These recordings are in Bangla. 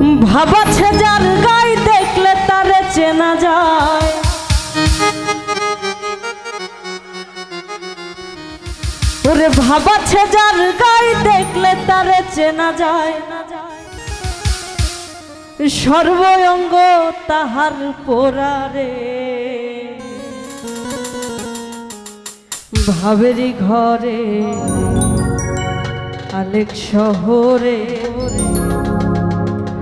ভাবাছে যার গাই, দেখলে তারে চেনা যায়। ওরে ভাবাছে যার গাই, দেখলে তারে চেনা যায়। সর্বঙ্গ তাহার পোড়ারে। ভাবেরই ঘরে, আলেক শহরে।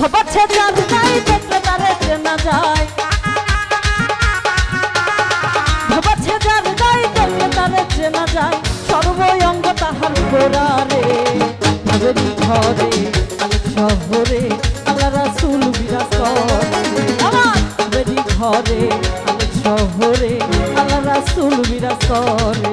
ভাবাচ্ছে যার গাই দেখলে তারে চেনা যায়। ভাবাচ্ছে যার গাই দেখলে তারে চেনা যায়। সর্বঙ্গ তাহার গোড়ারে। ভাবেরি ঘরে শহরে আল্লাহ রাসুল বিরাজ ভাবেরি ঘরে শহরে আল্লাহ রাসুল বিরাজ করে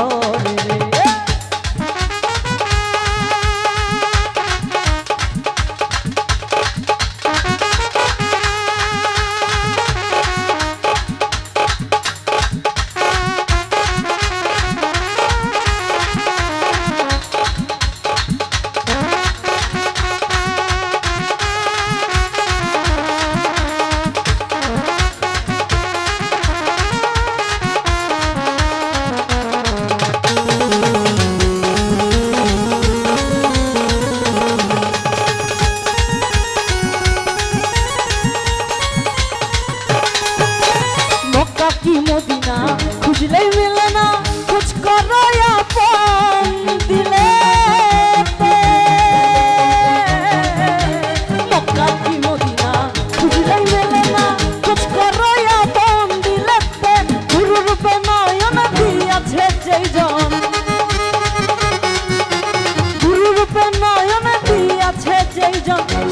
Oh.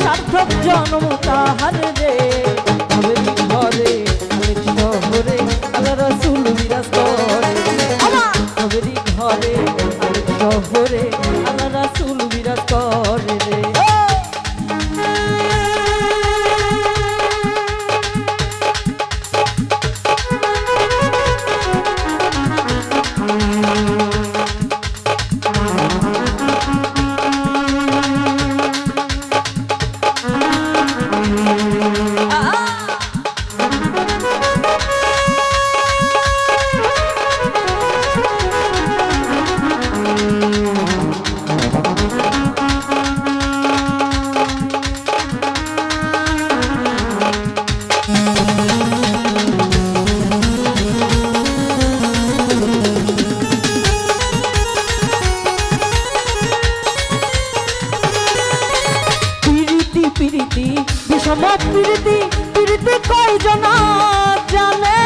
সার্থক জন্ম তাহার রে। প্রীতি প্রীতি কয়জন জানে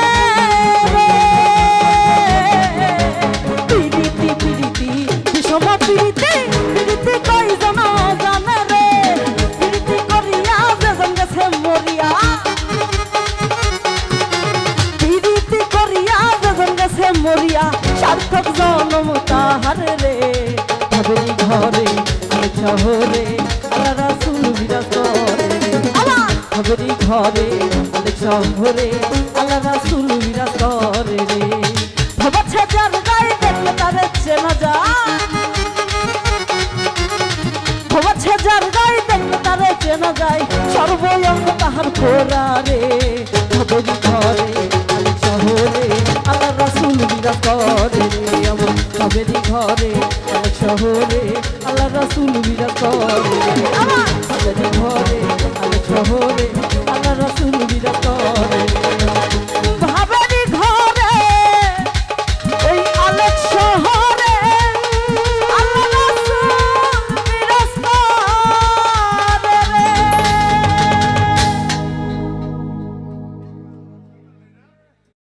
প্রীতি প্রীতি বিষম প্রীতি প্রীতি কয়জন জানে রে? প্রীতি করিয়া যেজন গেছে মরিয়া। প্রীতি করিয়া যেজন গেছে মরিয়া, সার্থক জনম তাহার রে। শহরে অনেক শহরে আল্লাহ রাসুল করে রে ভাবছে যার গায়ে দেখলে তার চেনা যায় ভাবছে যার গায়ে দেখলে তার চেনা যায় সর্বয়ঙ্গ তাহার খোরা রে ভাবনি ঘরে, আলে শহরে আল্লাহ রাসুল বিরাজ করে রে আমার ভাবেরি ঘরে অনেক শহরে আল্লাহ রাসুল করে রে আমার ঘরে শহরে